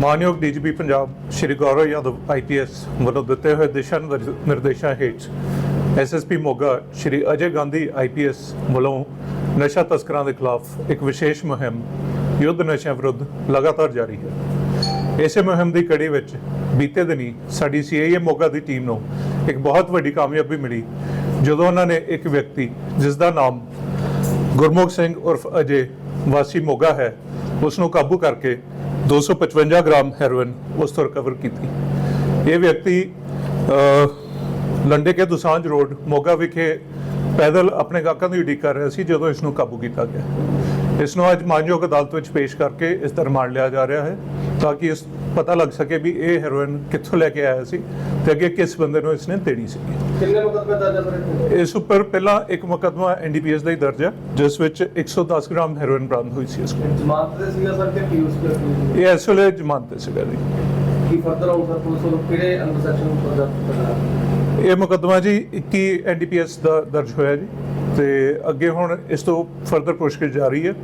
ਮਾਨਯੋਗ DGP Punjab Shri Gaurav Yadav IPS ਵੱਲੋਂ ਦਿੱਤੇ ਹੋਏ ਦਿਸ਼ਾ ਨਿਰਦੇਸ਼ਾਂ ਹੇਠ ਐਸਐਸਪੀ ਮੋਗਾ ਸ਼੍ਰੀ ਅਜੇ ਗਾਂਧੀ ਆਈਪੀਐਸ ਵੱਲੋਂ ਨਸ਼ਾ ਤਸਕਰਾਂ ਦੇ ਖਿਲਾਫ ਇੱਕ ਵਿਸ਼ੇਸ਼ ਮੁਹਿੰਮ, ਯੁੱਧ ਨਸ਼ਿਆਂ ਵਿਰੁੱਧ ਲਗਾਤਾਰ ਜਾਰੀ ਹੈ। ਇਸੇ ਮੁਹਿੰਮ ਦੀ ਕੜੀ ਵਿੱਚ ਬੀਤੇ ਦਿਨੀ ਸਾਡੀ ਸੀਆਈਏ ਮੋਗਾ ਦੀ ਟੀਮ ਨੂੰ ਇੱਕ ਬਹੁਤ ਵੱਡੀ ਕਾਮਯਾਬੀ ਮਿਲੀ, ਜਦੋਂ ਉਹਨਾਂ ਨੇ ਇੱਕ ਵਿਅਕਤੀ, ਜਿਸ ਦਾ ਨਾਮ ਗੁਰਮੁਖ ਸਿੰਘ ਉਰਫ ਅਜੇ ਵਾਸੀ ਮੋਗਾ ਹੈ ਉਸ ਨੂੰ ਕਾਬੂ ਕਰਕੇ 255 ਗ੍ਰਾਮ ਹੈਰੋਇਨ ਉਸ ਤੋਂ ਰਿਕਵਰ ਕੀਤੀ। ਇਹ ਵਿਅਕਤੀ ਲੰਡੇ ਕੇ ਦੁਸਾਂਝ ਰੋਡ, ਮੋਗਾ ਵਿਖੇ ਪੈਦਲ ਆਪਣੇ ਗਾਹਕਾਂ ਦੀ ਉਡੀਕ ਕਰ ਰਿਹਾ ਸੀ, ਜਦੋਂ ਇਸ ਨੂੰ ਕਾਬੂ ਕੀਤਾ ਗਿਆ। ਇਸ ਨੂੰ ਅੱਜ ਮਾਨਯੋਗ ਅਦਾਲਤ ਵਿੱਚ ਪੇਸ਼ ਕਰਕੇ ਇਸ ਦਾ ਰਿਮਾਂਡ ਲਿਆ ਜਾ ਰਿਹਾ ਹੈ। ਤਾਂ ਕਿ ਇਸ ਪਤਾ ਲੱਗ ਸਕੇ ਵੀ ਇਹ ਹੈਰੋਇਨ ਕਿੱਥੋਂ ਲੈ ਕੇ ਆਇਆ ਸੀ ਤੇ ਅੱਗੇ ਕਿਸ ਬੰਦੇ ਨੂੰ ਇਸਨੇ ਦੇਣੀ ਸੀ। ਕਿੰਨੇ ਮੁਕੱਦਮੇ ਦਰਜ ਹੈ ਸਰ ਇਸ ਉੱਪਰ ਪਹਿਲਾਂ ਇੱਕ ਮੁਕੱਦਮਾ ਐਨਡੀਪੀਐਸ ਦਾ ਹੀ ਦਰਜ ਹੈ ਜਿਸ ਵਿੱਚ 110 ਗ੍ਰਾਮ ਹੈਰੋਇਨ ਬਰਾਮਦ ਹੋਈ ਸੀ ਇਸ ਕੋਲ। ਜਮਾਨਤ ਤੇ ਸੀਗਾ ਸਰ ਕਿ ਪੀਯੂਸ ਕਰ ਇਹ ਇਸ ਵੇਲੇ ਜ਼ਮਾਨਤ ਤੇ ਸੀਗਾ ਜੀ। ਕੀ ਫਰਦਰ ਆਉਂ ਸਰ ਪੁਲਿਸ ਵੱਲੋਂ ਕਿਹੜੇ ਅੰਡਰ ਸੈਕਸ਼ਨ ਉੱਪਰ ਦਰਜ ਕਰਨਾ ਇਹ ਮੁਕੱਦਮਾ ਜੀ 21 ਐਨਡੀਪੀਐਸ ਦਾ ਦਰਜ ਹੋਇਆ ਜੀ ਤੇ ਅੱਗੇ ਹੁਣ ਇਸ ਤੋਂ ਫਰਦਰ ਪੁੱਛਗਿੱਛ ਜਾਰੀ ਹੈ।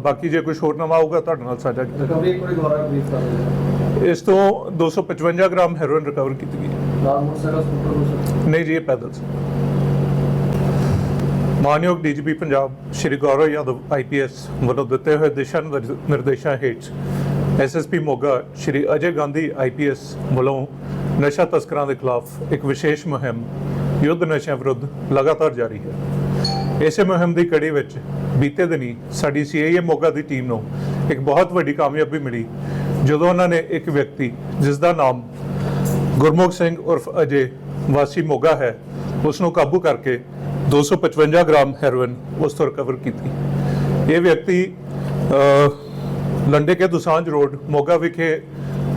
ਬਾਕੀ ਜੇ ਕੋਈ ਹੋਰ ਨਵਾਂ ਆਊਗਾ ਤੁਹਾਡੇ ਨਾਲ ਸਾਂਝਾ ਕੀਤਾ ਇਸ ਤੋਂ 255 ਗ੍ਰਾਮ ਹੈਰੋਇਨ ਰਿਕਵਰ ਕੀਤੀ ਗਈ। ਨਹੀਂ ਜੀ ਇਹ ਪੈਦਲ ਸੀ। ਮਾਨਯੋਗ ਡੀਜੀਪੀ ਪੰਜਾਬ ਸ਼੍ਰੀ ਗੌਰਵ ਯਾਦਵ ਆਈਪੀਐਸ ਵੱਲੋਂ ਦਿੱਤੇ ਹੋਏ ਦਿਸ਼ਾ ਨਿਰ- ਨਿਰਦੇਸ਼ਾਂ ਹੇਠ ਐਸਐਸਪੀ ਮੋਗਾ ਸ਼੍ਰੀ ਅਜੇ ਗਾਂਧੀ ਆਈਪੀਐਸ ਵੱਲੋਂ ਨਸ਼ਾ ਤਸਕਰਾਂ ਦੇ ਖਿਲਾਫ ਇੱਕ ਵਿਸ਼ੇਸ਼ ਮੁਹਿੰਮ ਯੁੱਧ ਨਸ਼ਿਆਂ ਵਿਰੁੱਧ ਲਗਾਤਾਰ ਜਾਰੀ ਹੈ। ਇਸੇ ਮੁਹਿੰਮ ਦੀ ਕੜੀ ਵਿੱਚ ਬੀਤੇ ਦਿਨੀ ਸਾਡੀ ਸੀਆਈਏ ਮੋਗਾ ਦੀ ਟੀਮ ਨੂੰ ਇੱਕ ਬਹੁਤ ਵੱਡੀ ਕਾਮਯਾਬੀ ਮਿਲੀ, ਜਦੋਂ ਉਹਨਾਂ ਨੇ ਇੱਕ ਵਿਅਕਤੀ ਜਿਸ ਦਾ ਨਾਮ ਗੁਰਮੁਖ ਸਿੰਘ ਉਰਫ ਅਜੇ ਵਾਸੀ ਮੋਗਾ ਹੈ ਉਸ ਨੂੰ ਕਾਬੂ ਕਰਕੇ 255 ਗ੍ਰਾਮ ਹੈਰੋਇਨ ਉਸ ਤੋਂ ਰਿਕਵਰ ਕੀਤੀ। ਇਹ ਵਿਅਕਤੀ ਲੰਡੇ ਕੇ ਦੁਸਾਂਝ ਰੋਡ, ਮੋਗਾ ਵਿਖੇ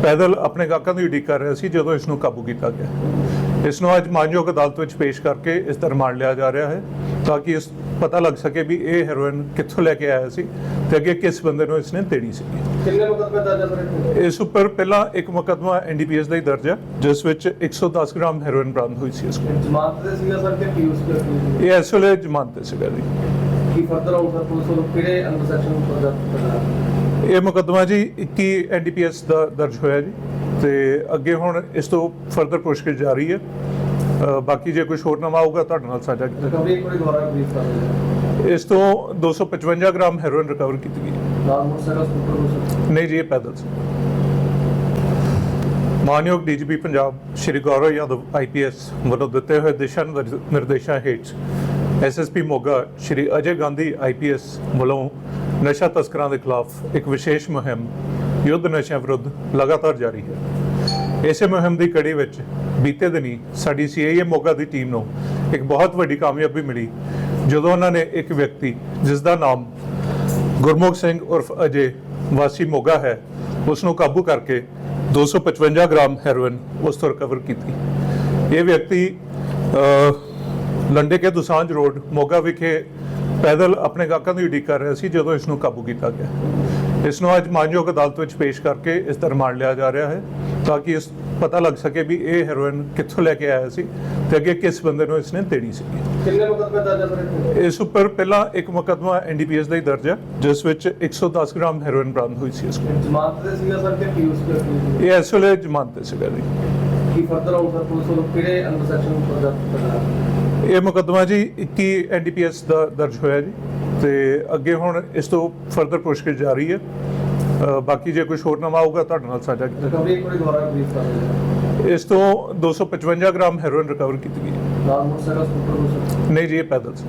ਪੈਦਲ ਆਪਣੇ ਗਾਹਕਾਂ ਦੀ ਉਡੀਕ ਕਰ ਰਿਹਾ ਸੀ, ਜਦੋਂ ਇਸ ਨੂੰ ਕਾਬੂ ਕੀਤਾ ਗਿਆ। ਇਸ ਨੂੰ ਅੱਜ ਮਾਨਯੋਗ ਅਦਾਲਤ ਵਿੱਚ ਪੇਸ਼ ਕਰਕੇ ਇਸ ਦਾ ਰਿਮਾਂਡ ਲਿਆ ਜਾ ਰਿਹਾ ਹੈ। ਤਾਂ ਕਿ ਇਸ ਪਤਾ ਲੱਗ ਸਕੇ ਵੀ ਇਹ ਹੈਰੋਇਨ ਕਿੱਥੋਂ ਲੈ ਕੇ ਆਇਆ ਸੀ ਤੇ ਅੱਗੇ ਕਿਸ ਬੰਦੇ ਨੂੰ ਇਸਨੇ ਦੇਣੀ ਸੀ। ਕਿੰਨੇ ਮੁਕੱਦਮੇ ਦਰਜ ਹੈ ਸਰ ਇਸ ਉੱਪਰ ਪਹਿਲਾਂ ਇੱਕ ਮੁਕੱਦਮਾ ਐਨਡੀਪੀਐਸ ਦਾ ਹੀ ਦਰਜ ਹੈ ਜਿਸ ਵਿੱਚ 110 ਗ੍ਰਾਮ ਹੈਰੋਇਨ ਬਰਾਮਦ ਹੋਈ ਸੀ ਇਸ ਕੋਲ। ਜਮਾਨਤ ਤੇ ਸੀਗਾ ਸਰ ਕਿ ਪੀਯੂਸ ਕਰ ਇਹ ਇਸ ਵੇਲੇ ਜ਼ਮਾਨਤ ਤੇ ਸੀਗਾ ਜੀ। ਕੀ ਫਰਦਰ ਆਉਂ ਸਰ ਪੁਲਿਸ ਵੱਲੋਂ ਕਿਹੜੇ ਅੰਡਰ ਸੈਕਸ਼ਨ ਉੱਪਰ ਦਰਜ ਕਰਨਾ ਇਹ ਮੁਕੱਦਮਾ ਜੀ 21 ਐਨਡੀਪੀਐਸ ਦਾ ਦਰਜ ਹੋਇਆ ਜੀ ਤੇ ਅੱਗੇ ਹੁਣ ਇਸ ਤੋਂ ਫਰਦਰ ਪੁੱਛਗਿੱਛ ਜਾਰੀ ਹੈ। ਬਾਕੀ ਜੇ ਕੋਈ ਹੋਰ ਨਵਾਂ ਆਊਗਾ ਤੁਹਾਡੇ ਨਾਲ ਕੀਤਾ ਰਿਕਵਰੀ ਵਾਰੀ ਦੁਬਾਰਾ ਬਰੀਫ ਕਰ ਦਿਓ ਇਸ ਤੋਂ 255 ਗ੍ਰਾਮ ਹੈਰੋਇਨ ਰਿਕਵਰ ਕੀਤੀ ਗਈ। ਹੈ। ਨਾਲ ਮੋਟਰਸਾਈਕਲ ਸਕੂਟਰ ਨੂੰ ਸਰ ਨਹੀਂ ਜੀ ਇਹ ਪੈਦਲ ਸੀ। ਮਾਨਯੋਗ ਡੀਜੀਪੀ ਪੰਜਾਬ ਸ਼੍ਰੀ ਗੌਰਵ ਯਾਦਵ ਆਈਪੀਐਸ ਵੱਲੋਂ ਦਿੱਤੇ ਹੋਏ ਦਿਸ਼ਾ ਨਿਰ- ਨਿਰਦੇਸ਼ਾਂ ਹੇਠ ਐਸਐਸਪੀ ਮੋਗਾ ਸ਼੍ਰੀ ਅਜੇ ਗਾਂਧੀ ਆਈਪੀਐਸ ਵੱਲੋਂ ਨਸ਼ਾ ਤਸਕਰਾਂ ਦੇ ਖਿਲਾਫ ਇੱਕ ਵਿਸ਼ੇਸ਼ ਮੁਹਿੰਮ ਯੁੱਧ ਨਸ਼ਿਆਂ ਵਿਰੁੱਧ ਲਗਾਤਾਰ ਜਾਰੀ ਹੈ। ਇਸੇ ਮੁਹਿੰਮ ਦੀ ਕੜੀ ਵਿੱਚ ਬੀਤੇ ਦਿਨੀ ਸਾਡੀ ਸੀਆਈਏ ਮੋਗਾ ਦੀ ਟੀਮ ਨੂੰ ਇੱਕ ਬਹੁਤ ਵੱਡੀ ਕਾਮਯਾਬੀ ਮਿਲੀ, ਜਦੋਂ ਉਹਨਾਂ ਨੇ ਇੱਕ ਵਿਅਕਤੀ ਜਿਸ ਦਾ ਨਾਮ ਗੁਰਮੁਖ ਸਿੰਘ ਉਰਫ ਅਜੇ ਵਾਸੀ ਮੋਗਾ ਹੈ ਉਸ ਨੂੰ ਕਾਬੂ ਕਰਕੇ 255 ਗ੍ਰਾਮ ਹੈਰੋਇਨ ਉਸ ਤੋਂ ਰਿਕਵਰ ਕੀਤੀ। ਇਹ ਵਿਅਕਤੀ ਲੰਡੇ ਕੇ ਦੁਸਾਂਝ ਰੋਡ, ਮੋਗਾ ਵਿਖੇ ਪੈਦਲ ਆਪਣੇ ਗਾਹਕਾਂ ਦੀ ਉਡੀਕ ਕਰ ਰਿਹਾ ਸੀ, ਜਦੋਂ ਇਸ ਨੂੰ ਕਾਬੂ ਕੀਤਾ ਗਿਆ। ਇਸ ਨੂੰ ਅੱਜ ਮਾਨਯੋਗ ਅਦਾਲਤ ਵਿੱਚ ਪੇਸ਼ ਕਰਕੇ ਇਸ ਦਾ ਰਿਮਾਂਡ ਲਿਆ ਜਾ ਰਿਹਾ ਹੈ। ਤਾਂ ਕਿ ਇਸ ਪਤਾ ਲੱਗ ਸਕੇ ਵੀ ਇਹ ਹੈਰੋਇਨ ਕਿੱਥੋਂ ਲੈ ਕੇ ਆਇਆ ਸੀ ਤੇ ਅੱਗੇ ਕਿਸ ਬੰਦੇ ਨੂੰ ਇਸਨੇ ਦੇਣੀ ਸੀ। ਕਿੰਨੇ ਮੁਕੱਦਮੇ ਦਰਜ ਹੈ ਸਰ ਇਸ ਉੱਪਰ ਪਹਿਲਾਂ ਇੱਕ ਮੁਕੱਦਮਾ ਐਨਡੀਪੀਐਸ ਦਾ ਹੀ ਦਰਜ ਹੈ ਜਿਸ ਵਿੱਚ 110 ਗ੍ਰਾਮ ਹੈਰੋਇਨ ਬਰਾਮਦ ਹੋਈ ਸੀ ਇਸ ਕੋਲ ਜਮਾਨਤ ਤੇ ਸੀਗਾ ਸਰ ਕਿ ਪੀਯੂਸ ਕਰ ਇਹ ਇਸ ਵੇਲੇ ਜ਼ਮਾਨਤ ਤੇ ਸੀਗਾ ਜੀ। ਕੀ ਫਰਦਰ ਆਉਂ ਸਰ ਪੁਲਿਸ ਵੱਲੋਂ ਕਿਹੜੇ ਅੰਡਰ ਸੈਕਸ਼ਨ ਉੱਪਰ ਦਰਜ ਕਰਨਾ ਇਹ ਮੁਕੱਦਮਾ ਜੀ 21 ਐਨਡੀਪੀਐਸ ਦਾ ਦਰਜ ਹੋਇਆ ਜੀ ਤੇ ਅੱਗੇ ਹੁਣ ਇਸ ਤੋਂ ਫਰਦਰ ਪੁੱਛਗਿੱਛ ਜਾਰੀ ਹੈ। ਬਾਕੀ ਜੇ ਕੋਈ ਹੋਰ ਨਵਾਂ ਆਊਗਾ ਤੁਹਾਡੇ ਨਾਲ ਸਾਂਝਾ ਰਿਕਵਰੀ ਵਾਰੀ ਦੁਬਾਰਾ ਬਰੀਫ ਕਰ ਦਿਓ। ਇਸ ਤੋਂ 255 ਗ੍ਰਾਮ ਹੈਰੋਇਨ ਰਿਕਵਰ ਕੀਤੀ ਗਈ। ਨਾਲ ਮੋਟਰਸਾਈਕਲ ਸਕੂਟਰ ਨੂੰ ਨਹੀਂ ਜੀ ਇਹ ਪੈਦਲ ਸੀ।